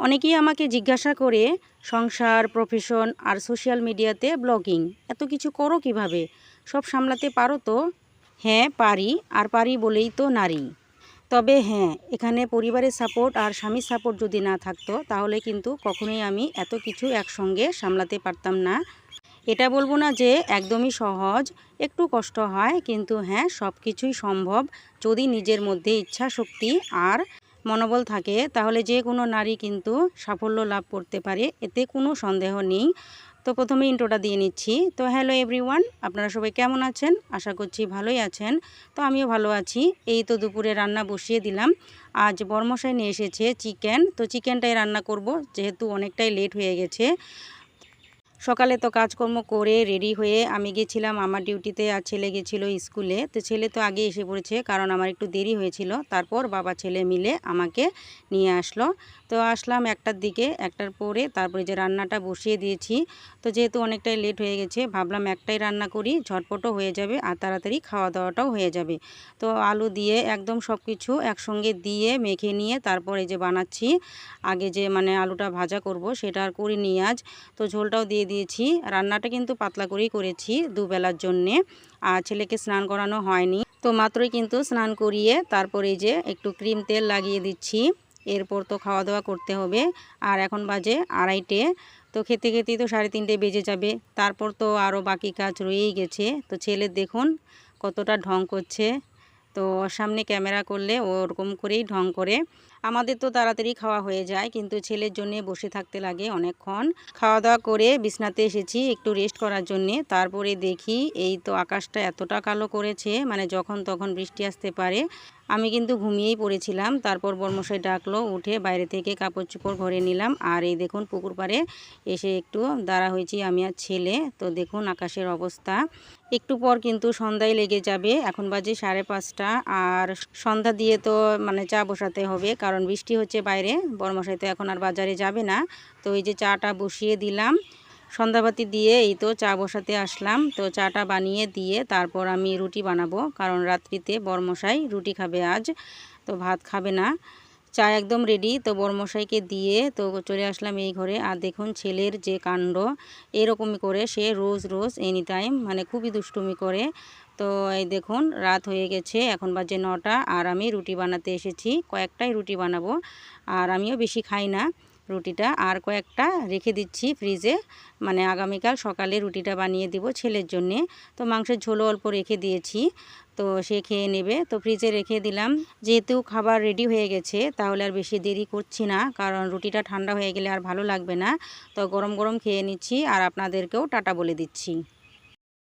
অনেকেই আমাকে জিজ্ঞাসা করে, সংসার প্রফেশন আর সোশ্যাল মিডিয়াতে ব্লগিং এত কিছু করো কীভাবে? সব সামলাতে পারো তো? হ্যাঁ পারি, আর পারি বলেই তো নারী। তবে হ্যাঁ এখানে পরিবারের সাপোর্ট আর স্বামীর সাপোর্ট যদি না থাকতো, তাহলে কিন্তু কখনোই আমি এত কিছু একসঙ্গে সামলাতে পারতাম না। এটা বলব না যে একদমই সহজ, একটু কষ্ট হয়, কিন্তু হ্যাঁ সব কিছুই সম্ভব যদি নিজের মধ্যে ইচ্ছা শক্তি আর মনোবল থাকে, তাহলে যে কোনো নারী কিন্তু সাফল্য লাভ করতে পারে, এতে কোনো সন্দেহ নেই। তো প্রথমে ইন্ট্রোটা দিয়ে নিচ্ছি। তো হ্যালো এভরিওয়ান, আপনারা সবাই কেমন আছেন? আশা করছি ভালোই আছেন। তো আমিও ভালো আছি। এই তো দুপুরে রান্না বসিয়ে দিলাম। আজ বর্মশাই নিয়ে এসেছে চিকেন। তো চিকেনটাই রান্না করব, যেহেতু অনেকটাই লেট হয়ে গেছে। সকালে তো কাজকর্ম করে রেডি হয়ে আমি গেছিলাম, আমার ডিউটিতে আর ছেলে গেছিল স্কুলে তো ছেলে তো আগে এসে পড়েছে, কারণ আমার একটু দেরি হয়েছিল। তারপর বাবা ছেলে মিলে আমাকে নিয়ে আসলো। তো আসলাম একটার দিকে, একটার পরে তারপরে যে রান্নাটা বসিয়ে দিয়েছি, তো যেহেতু অনেকটাই লেট হয়ে গেছে, ভাবলাম একটাই রান্না করি, ঝটপটও হয়ে যাবে আর তাড়াতাড়ি খাওয়া দাওয়াটাও হয়ে যাবে। তো আলু দিয়ে একদম সব কিছু একসঙ্গে দিয়ে মেখে নিয়ে তারপরে যে বানাচ্ছি, আগে যে মানে আলুটা ভাজা করব, সেটা আর করিনি আজ। তো ঝোলটাও দিয়ে দিয়েছি। রান্নাটা কিন্তু পাতলা করেই করেছি দুবেলার জন্যে। আর ছেলেকে স্নান করানো হয়নি। তো মাত্রই কিন্তু স্নান করিয়ে তারপরে যে একটু ক্রিম তেল লাগিয়ে দিচ্ছি। এরপর তো খাওয়া দাওয়া করতে হবে। আর এখন বাজে আড়াইটে। তো খেতে খেতেই তো সাড়ে তিনটে বেজে যাবে। তারপর তো আরও বাকি কাজ রয়েই গেছে। তো ছেলের দেখুন কতটা ঢং করছে। তো সামনে ক্যামেরা করলে ওরকম করেই ঢং করে। আমাদের তো তাড়াতাড়ি খাওয়া হয়ে যায়, কিন্তু ছেলের জন্য বসে থাকতে লাগে অনেকক্ষণ। খাওয়া দাওয়া করে বিছনাতে এসেছি একটু রেস্ট করার জন্যে। তারপরে দেখি এই তো আকাশটা এতটা কালো করেছে মানে যখন তখন বৃষ্টি আসতে পারে। আমি কিন্তু ঘুমিয়েই পড়েছিলাম, তারপর বর্মশাই ডাকলো, উঠে বাইরে থেকে কাপড় চোপড় ঘরে নিলাম। আর এই দেখুন পুকুর পাড়ে এসে একটু দাঁড়া হয়েছি আমি আর ছেলে। তো দেখুন আকাশের অবস্থা। একটু পর কিন্তু সন্ধ্যায় লেগে যাবে, এখন বাজে সাড়ে পাঁচটা। আর সন্ধ্যা দিয়ে তো মানে চা বসাতে হবে, কারণ বৃষ্টি হচ্ছে বাইরে, বরমশাই তো এখন আর বাজারে যাবে না। তো এই যে চাটা বসিয়ে দিলাম, সন্ধ্যাবাতি দিয়ে এই তো চা বসাতে আসলাম। তো চাটা বানিয়ে দিয়ে তারপর আমি রুটি বানাবো, কারণ রাত্রিতে বরমশাই রুটি খাবে আজ, তো ভাত খাবে না। চা একদম রেডি তো বরমশাইকে দিয়ে তো চলে আসলাম এই ঘরে। আর দেখুন ছেলের যে কাণ্ড, এরকমই করে সে রোজ রোজ এনি টাইম মানে খুবই দুষ্টুমি করে। তো এই দেখুন রাত হয়ে গেছে, এখন বাজে নটা আর আমি রুটি বানাতে এসেছি। কয়েকটাই রুটি বানাবো আর আমিও বেশি খাই না রুটিটা। আর কয়েকটা রেখে দিচ্ছি ফ্রিজে মানে আগামীকাল সকালে রুটিটা বানিয়ে দিব ছেলের জন্যে। তো মাংসের ঝোলও অল্প রেখে দিয়েছি। তো সে খেয়ে নেবে। তো ফ্রিজে রেখে দিলাম। যেহেতু খাবার রেডি হয়ে গেছে, তাহলে আর বেশি দেরি করছি না। কারণ রুটিটা ঠান্ডা হয়ে গেলে আর ভালো লাগবে না। তো গরম গরম খেয়ে নিচ্ছি। আর আপনাদেরকেও টাটা বলে দিচ্ছি।